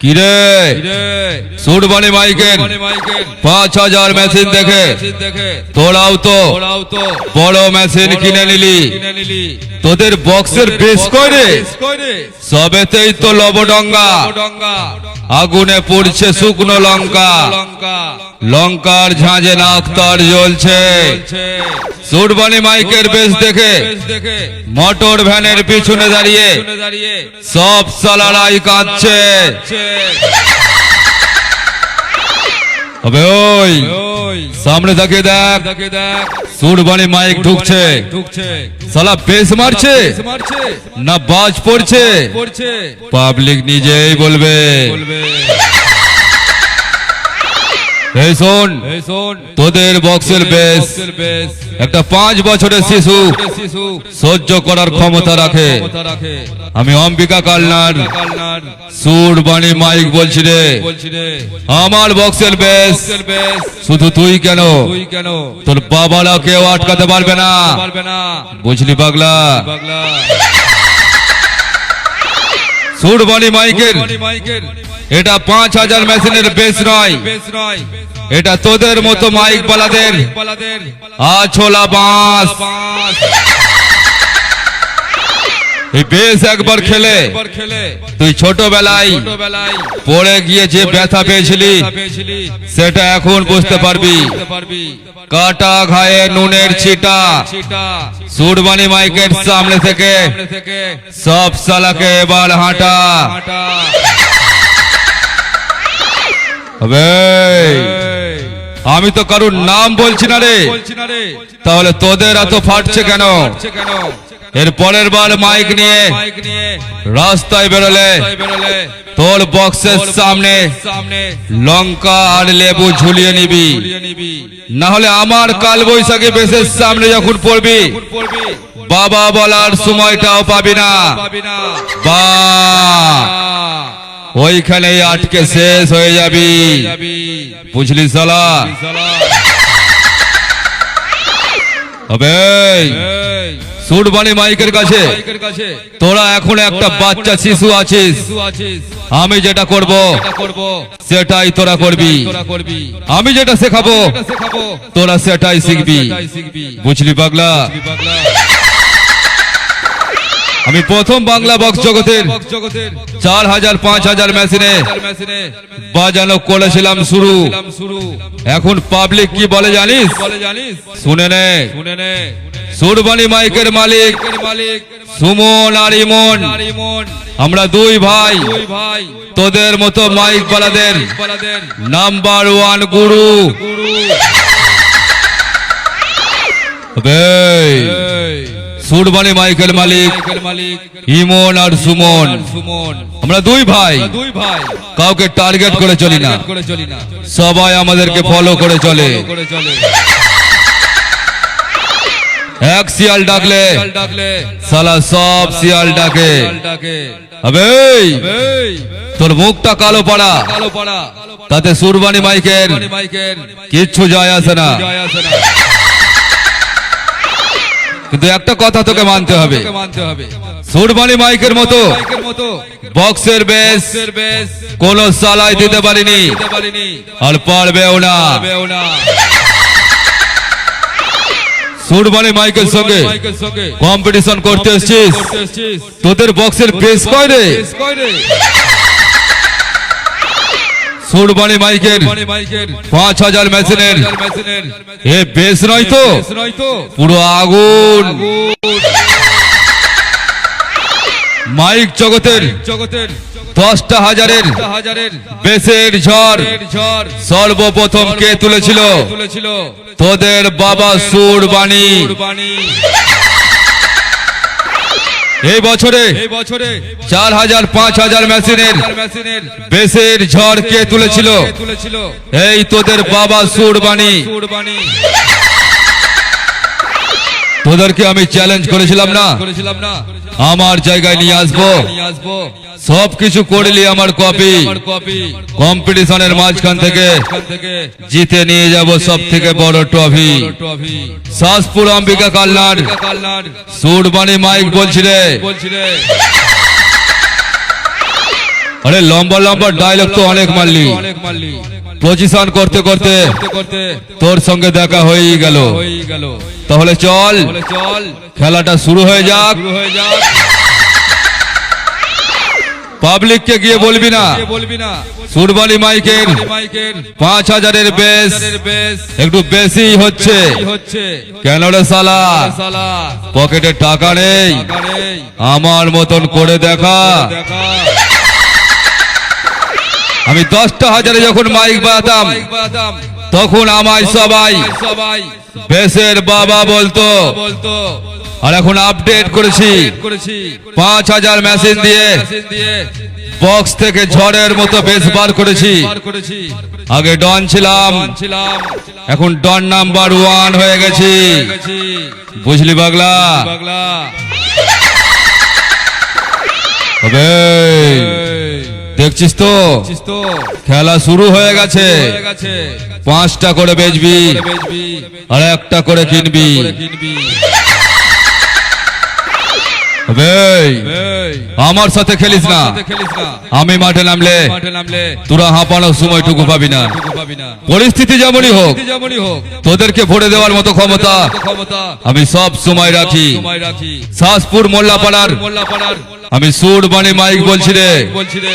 কিরে? সুরবানি মাইকের পাঁচ হাজার মেশিন দেখে। তোরাও তো। বড় মেশিন কিনে নিলি। তোদের বক্সের বেশ করে। সবেতেই তো লবডঙ্গা। আগুনে পড়ছে শুকনো লঙ্কা। লঙ্কার ঝাঁঝে নাকতার জ্বলছে। সুরবানি মাইকের বেশ দেখে। মোটর ভ্যানের পিছনে দাঁড়িয়ে। সব সালারাই কাঁদছে। তবে ওই। সামনে তাকিয়ে দেখ। সুরবানি মাইক ঢুকছে। সালা বেশ মারছে। না বাজ পড়ছে। পাবলিক নিজেই বলবে। এই শোন তোদের বক্সের বেশ একটা পাঁচ বছরের শিশু সহ্য করার ক্ষমতা রাখে। আমি অম্বিকা কালনার। সুরবানি মাইক বলছি রে। আমার বক্সের বেশ। শুধু তুই কেন? তোর বাবারা কেউ আটকাতে পারবে না। বুঝলি পাগলা? সুরবানি মাইকের। এটা পাঁচ হাজার মেশিনের বেশ নয়। এটা তোদের মতো মাইক বালাদের। আছোলা বাঁশ। এই বেশ একবার খেলে। তুই ছোটবেলায় পড়ে গিয়ে যে ব্যথা পেয়েছিলি। সেটা এখন বুঝতে পারবি। কাটা ঘায়ে নুনের ছিটা। সুরবানি মাইকের সামনে থেকে সব সালাকে এবার হাঁটা। হবে। আমি তো কারুর নাম বলছি না রে। তাহলে তোদের এত ফাটছে কেন? এর পরের বার মাইক নিয়ে রাস্তায় বেরোলে তোর বক্সের সামনে লঙ্কা আর লেবু ঝুলিয়ে নিবি। না হলে আমার কাল বৈশাখী বেশের সামনে যখন পড়বি, বাবা বলার সময়টাও পাবি না। বা ওইখানেই আটকে শেষ হয়ে যাবি। বুঝলি সালা? হবে। সুরবানি মাইকের কাছে। তোরা এখন একটা বাচ্চা, শিশু আছিস। আমি যেটা করব, সেটাই তোরা করবি। আমি যেটা শেখাবো, তোরা সেটাই শিখবি। বুঝলি পাগলা? আমি প্রথম বাংলা বক্স জগতের চার হাজার পাঁচ হাজার মেশিনে বাজানো করেছিলাম শুরু। এখন পাবলিক কি বলে জানিস? শুনে নে। সুরবানি মাইকের মালিক সুমন আর ইমন। আমরা দুই ভাই তোদের মতো মাইক বালাদের নাম্বার ওয়ান গুরু বে। সুরবানি মাইকেল মালিক, ইমন আর সুমন। আমরা দুই ভাই, কাউকে টার্গেট করে চলি না। সবাই আমাদেরকে ফলো করে চলে। এক শিয়াল ডাকলে সালা সব শিয়াল ডাকে। তোর মুখটা কালো পাড়া। তাতে সুরবানি মাইকের কিচ্ছু যায় আসে না। কিন্তু একটা কথা তোকে মানতে হবে। সুরবানি মাইকের মতো বক্সের বেশ কোন সালাই দিতে পারিনি। আর পারবেও না। সুরবানি মাইকের সঙ্গে কম্পিটিশন করতে এসছিস। তোদের বক্সের বেশ কয় রে সুরবানি মাইকের পাঁচ হাজার মেশিনের। এ বেশ নয় তো? পুরো আগুন। মাইক জগতের জগতের দশটা হাজারের হাজারের বেশের ঝড় ঝড়। সর্বপ্রথম কে তুলেছিল? তোদের বাবা সুরবাণী। এই বছরে চার হাজার পাঁচ হাজার মেশিনের বেশের ঝড় কে তুলেছিল? এই তোদের বাবা সুরবাণী। তোদেরকে আমি চ্যালেঞ্জ করেছিলাম না? আমার জায়গায় নিয়ে আসব। সব কিছু করলি আমার কপি কম্পিটিশনের মাঝখান থেকে জিতে নিয়ে যাব সব থেকে বড় ট্রফি শাসপুর অম্বিকা কালনার সুরবানি মাইক বলছি রে। আরে লম্বা লম্বা ডায়লগ তো অনেক মারলি অনেক মারলি। পজিশন করতে করতে তোর সঙ্গে দেখা হয়ে গেল। তাহলে চল চল খেলাটা শুরু হয়ে যাক। পাবলিককে গিয়ে বলবি না। বলবি না সুরবানি মাইকের পাঁচ হাজারের বেশ। একটু বেশি হচ্ছে। কেন রে সালা, পকেটে টাকা নেই। আমার মতন করে দেখা। আমি দশটা হাজারে যখন মাইক বাজাতাম তখন আমায় সবাই সবাই বেশের বাবা বলতো। বলতো আর এখন আপডেট করেছি। পাঁচ হাজার মেশিন দিয়ে মেসেজ দিয়ে বক্স থেকে ঝড়ের মতো বেশ বার করেছি। আগে ডন ছিলাম ছিলাম এখন ডন নাম্বার ওয়ান হয়ে গেছি। বুঝলি বাগলা তবে দেখছিস তো? খেলা শুরু হয়ে গেছে। পাঁচটা করে বেচবি। আর একটা করে কিনবি। আমার সাথে খেলিস না। খেলিস না। আমি মাঠে নামলে তোরা হাঁপানোর সময়টুকু পাবি না। পরিস্থিতি যেমনই হোক তোদেরকে ভরে দেওয়ার মতো ক্ষমতা আমি সব সময় রাখি। সাসপুর মোল্লাপাড়ার মোল্লাপাড়ার আমি সুর বাণী মাইক বলছি রে। বলছি রে।